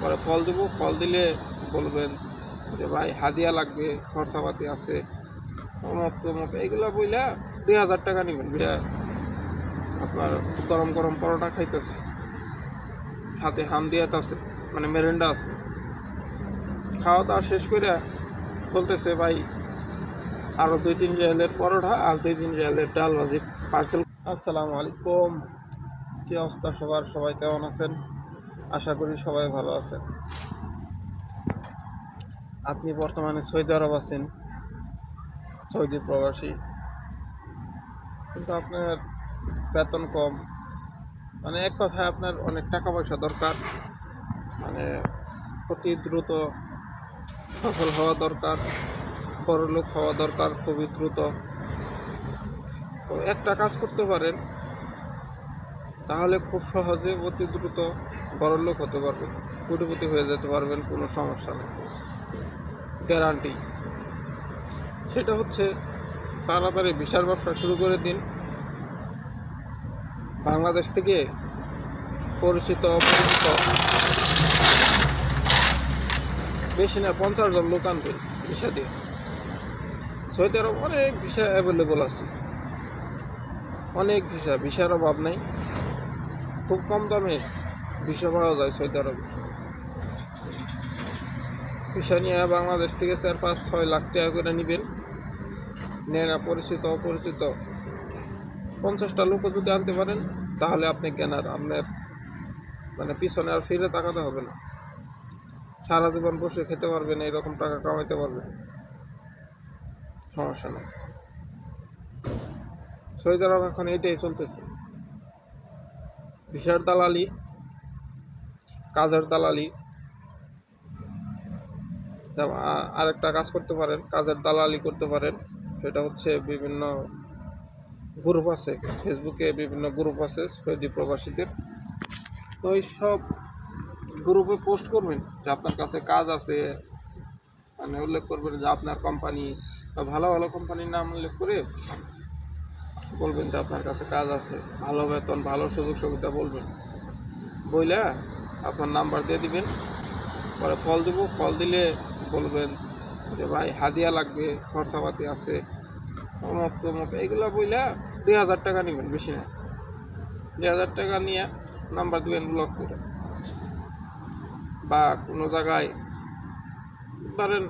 পরে কল দেবো কল দিলে বলবেন যে, ভাই, হাদিয়া লাগবে, খরচাপাতি আছে অমুক তমুক এইগুলো বইলা দুই হাজার টাকা নেবেন বিরা আপনার গরম গরম পরোটা খাইতেছে। হাতে হামদিয়াত আছে মানে মেরেন্ডা আছে। খাওয়া দাওয়া শেষ করে বলতেছে, ভাই আরও দুই, তিন রিয়ালের পরোটা আর দুই, তিন রিয়ালের ডাল ভাজি পার্সেল আসসালামু আলাইকুম। কী অবস্থা সবার? সবাই কেমন আছেন? আশা করি সবাই ভালো আছেন। আপনি বর্তমানে সৌদি আরব আছেন, সৌদি প্রবাসী। কিন্তু আপনার বেতন কম। মানে এক কথায় আপনার অনেক টাকা পয়সা দরকার। মানে অতি দ্রুত সফল হওয়া দরকার, বড়লোক হওয়া দরকার খুবই দ্রুত। তো একটা কাজ করতে পারেন তাহলে খুব সহজে অতি দ্রুত বড়লোক হতে পারবেন কোটিপতি হয়ে যেতে পারবেন, কোনো সমস্যা নেই। গ্যারান্টি সেটা হচ্ছে, তাড়াতাড়ি বিশাল ব্যবসা শুরু করে দিন। বাংলাদেশ থেকে পরিচিত, অপরিচিত বেশি না, পঞ্চাশ জন লোক আনবেন ভিসা দিয়ে। সৌদি আরব অনেক ভিসা অ্যাভেলেবল আছে। অনেক ভিসা, ভিসার অভাব নেই। খুব কম দামে ভিসা পাওয়া যায় সৌদি আরবে। ভিসা নিয়ে বাংলাদেশ থেকে চার, পাঁচ, ছয় লাখ টাকা করে নেবেন। নেন পরিচিত অপরিচিত। পঞ্চাশটা লোকও যদি আনতে পারেন, তাহলে আপনি কেনার, আপনার মানে পিছনে আর ফিরে তাকাতে হবে না। সারা জীবন বসে খেতে পারবেন এইরকম টাকা কামাইতে পারবেন। সমস্যা নেই। সৌদি আরব এখন এটাই চলতেছে। ভিসার দালালি, কাজের দালালি। আরেকটা কাজ করতে পারেন, কাজের দালালি করতে পারেন। সেটা হচ্ছে বিভিন্ন গ্রুপ আছে ফেসবুকে বিভিন্ন গ্রুপ আছে, সৌদি প্রবাসীদের। তো এই সব গ্রুপে পোস্ট করবেন যে আপনার কাছে কাজ আছে। মানে উল্লেখ করবেন যে আপনার কোম্পানি বা ভালো ভালো কোম্পানির নাম উল্লেখ করে বলবেন যে আপনার কাছে কাজ আছে, ভালো বেতন, ভালো সুযোগ সুবিধা বলবেন। বইলা আপনার নাম্বার দিয়ে দিবেন, পরে কল দেবো, কল দিলে বলবেন যে, ভাই, হাদিয়া লাগবে, খরচাপাতি আছে অমুক তমুক এইগুলো বইলা দুই হাজার টাকা নেবেন, বেশি না। দুই হাজার টাকা নিয়ে নাম্বার দিবেন ব্লক করে। বা কোনো জায়গায়, ধরেন,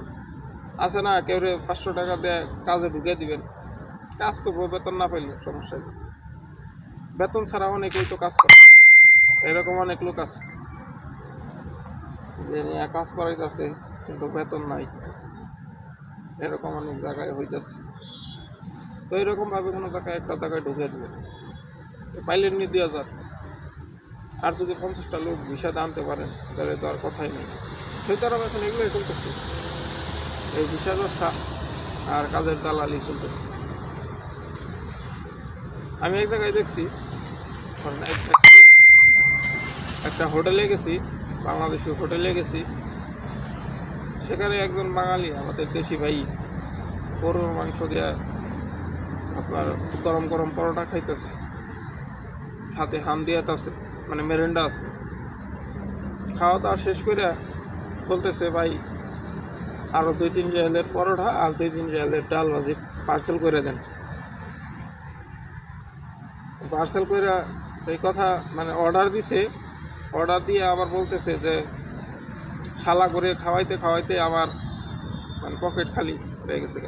আছে না, কেউ পাঁচশো টাকা দিয়ে কাজে ঢুকে দিবেন। কাজ করব, বেতন না পাইলে সমস্যা বেতন ছাড়া অনেকেই তো কাজ করে। এরকম অনেক লোক আছে যে নিয়ে কাজ করাইতেছে, কিন্তু বেতন নাই। এরকম অনেক জায়গায় হইতেছে। তো এরকমভাবে কোনো জায়গায় একটা জায়গায় ঢুকে দেবে। তো পাইলেন নি দুই হাজার। আর যদি পঞ্চাশটা লোক ভিসাতে আনতে পারেন, তাহলে তো আর কথাই নেই। সেটার এখন এগুলোই চলতেছে। এই ভিসার ব্যবসা আর কাজের দালালি চলতেছে। আমি এক জায়গায় দেখছি একটা হোটেলে গেছি, বাংলাদেশি হোটেলে গেছি। সেখানে একজন বাঙালি, আমাদের দেশি ভাই, গরুর মাংস দিয়ে আপনার গরম গরম পরোটা খাইতেছে। হাতে হাম হামদিয়াত আছে মানে মেরেন্ডা আছে। খাওয়া দাওয়া শেষ করে বলতেছে, ভাই আরও দুই, তিন রিয়ালের পরোটা আর দুই, তিন রিয়ালের ডাল ভাজি পার্সেল করে দেন। পার্সেল করে এই কথা মানে অর্ডার দিছে অর্ডার দিয়ে আবার বলতেছে যে শালা করে খাওয়াইতে খাওয়াইতে আমার মানে পকেট খালি হয়ে গেছে।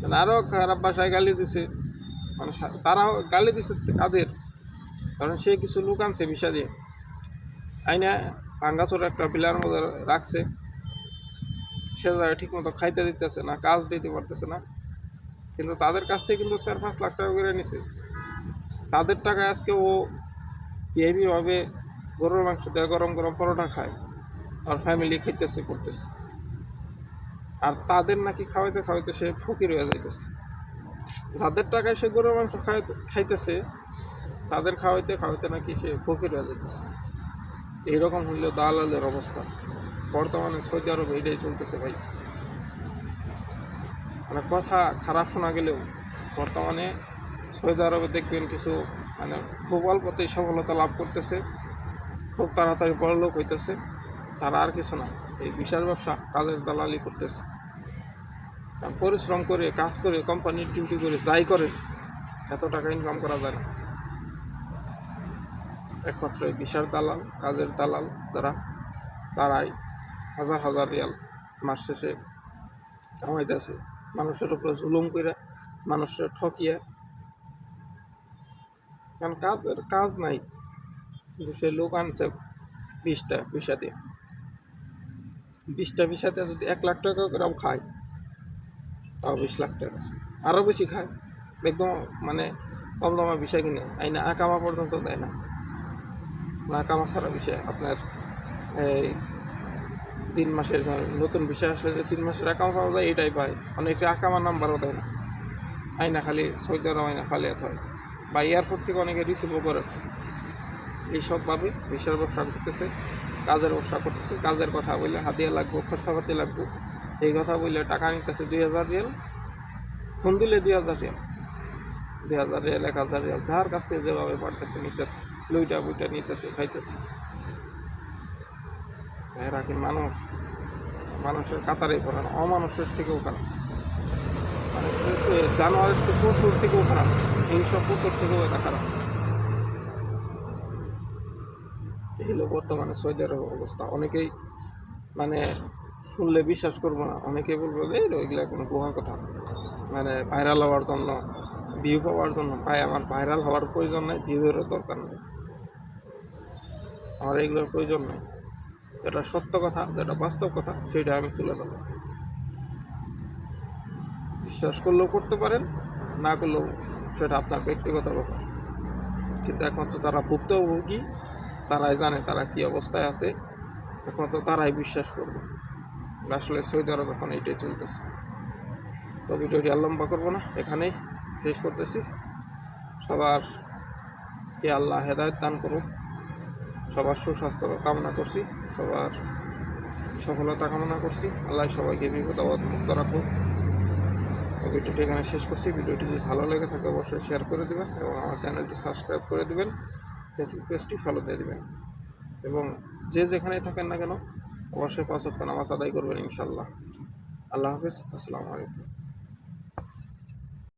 মানে আরও খারাপ ভাষায় গালি দিছে। মানে তারাও গালি দিছে কাদের কারণ সে কিছু লোক আনছে ভিসা দিয়ে। আইনা ভাঙ্গাচোর একটা পিলার মধ্যে রাখছে। সে ঠিক মতো খাইতে দিতেছে না, কাজ দিতে পারতেছে না। কিন্তু তাদের কাছ থেকে কিন্তু চার পাঁচ লাখ টাকা করে নিছে। তাদের টাকায় আজকে ও ভাবে গরুর মাংস দেয়, গরম গরম পরোটা খায় আর ফ্যামিলি খাইতেছে, করতেছে। আর তাদের নাকি খাওয়াইতে খাওয়াইতে সে ফকির হয়ে যাইতেছে। যাদের টাকায় সে গরুর মাংস খাইতে খাইতেছে, তাদের খাওয়াইতে খাওয়াইতে নাকি সে ফকির হয়ে যাইতেছে। এইরকম হইল দালালের অবস্থা। বর্তমানে সৌদি আরবে এটাই চলতেছে ভাই। মানে কথা খারাপ শোনা গেলেও বর্তমানে সৌদি আরবে দেখবেন কিছু মানে খুব অল্পতেই সফলতা লাভ করতেছে। খুব তাড়াতাড়ি বড় লোক হইতেছে। তারা আর কিছু না, এই বিশাল ব্যবসা কাজের দালালি করতেছে। পরিশ্রম করে, কাজ করে, কোম্পানির ডিউটি করে, যাই করে, এত টাকা ইনকাম করা যায় না। একমাত্র এই বিশাল দালাল, কাজের দালাল যারা তারাই হাজার হাজার রিয়াল মাস শেষে কামাইতেছে। মানুষের উপরে জুলুম করে মানুষের ঠকিয়ে কারণ কাজের কাজ নাই। কিন্তু সে লোক আনছে বিশটা বিশা দিয়ে। বিশটা বিশাতে যদি এক লাখ টাকা করেও খায়, তাও বিশ লাখ টাকা। আরও বেশি খায়। একদম মানে কম দামা বিষয় কিনে। এই না আকামা পর্যন্ত দেয় না। না কামা ছাড়া বিষয়। আপনার এই তিন মাসের নতুন বিষয় আসলে যে তিন মাসের আকামা পাওয়া যায়, এটাই পায়। অনেকে আকামা নাম্বারও দেয় না। আইনা খালি সৌদি আরব আইনা খালি হয়। বা এয়ারপোর্ট থেকে অনেকে রিসিভও করে। এইসবভাবে বিশাল ব্যবসা করতেছে, কাজের ব্যবসা করতেছে। কাজের কথা বললে হাতিয়া লাগবো খরচাপাতি লাগবো। এই কথা বললে টাকা নিতেছে দুই হাজার রিয়াল, ফোন দিলে দুই হাজার রিয়াল। দুই হাজার রিয়াল, এক হাজার রিয়াল, যার কাছ থেকে যেভাবে বাড়তেছে নিতেছে, লুইটা বুইটা নিতেছে, খাইতেছে। এরা কি মানুষ? মানুষের কাতারে পড়ে না, অমানুষের থেকেও খারাপ। জানোয়ারের থেকে পশুর থেকেও খারাপ। হিংস্র পশুর থেকেও এটা খারাপ। হলো বর্তমানে সৌদি আরবের অবস্থা। অনেকেই মানে শুনলে বিশ্বাস করব না। অনেকেই বলব এই ওইগুলা কোনো গুহা কথা। মানে ভাইরাল হওয়ার জন্য ভিউ পাওয়ার জন্য। ভাই, আমার ভাইরাল হওয়ার প্রয়োজন নেই ভিউয়েরও দরকার নেই। আমার এইগুলোর প্রয়োজন নেই। যেটা সত্য কথা, যেটা বাস্তব কথা, সেটা আমি তুলে ধরবো। বিশ্বাস করলেও করতে পারেন, না করলেও সেটা আপনার ব্যক্তিগত ব্যাপার। কিন্তু একমাত্র তারা ভুক্তভোগী, তারাই জানে তারা কি অবস্থায় আছে একমাত্র তারাই বিশ্বাস করবে। আসলে সৌদি আরব এখন এইটাই চলতেছে। তো ভিডিওটি আর লম্বা করব না, এখানেই শেষ করতেছি। সবার কে আল্লাহ হেদায়ত দান করুক, সবার সুস্বাস্থ্য কামনা করছি, সবার সফলতা কামনা করছি, আল্লাহ সবাইকে বিপদ মুক্ত রাখুক। ভিডিওটি এখানে শেষ করছি। ভিডিওটি যদি ভালো লেগে থাকে অবশ্যই শেয়ার করে দেবেন এবং আমার চ্যানেলটি সাবস্ক্রাইব করে দেবেন ফেসবুক পেজটি ফলো দিয়ে দেবেন। এবং যে যেখানেই থাকেন না কেন, অবশ্যই পাঁচ সপ্তাহ নামাজ আদায় করবেন ইনশাল্লাহ আল্লাহ হাফিজ, আসসালামু আলাইকুম।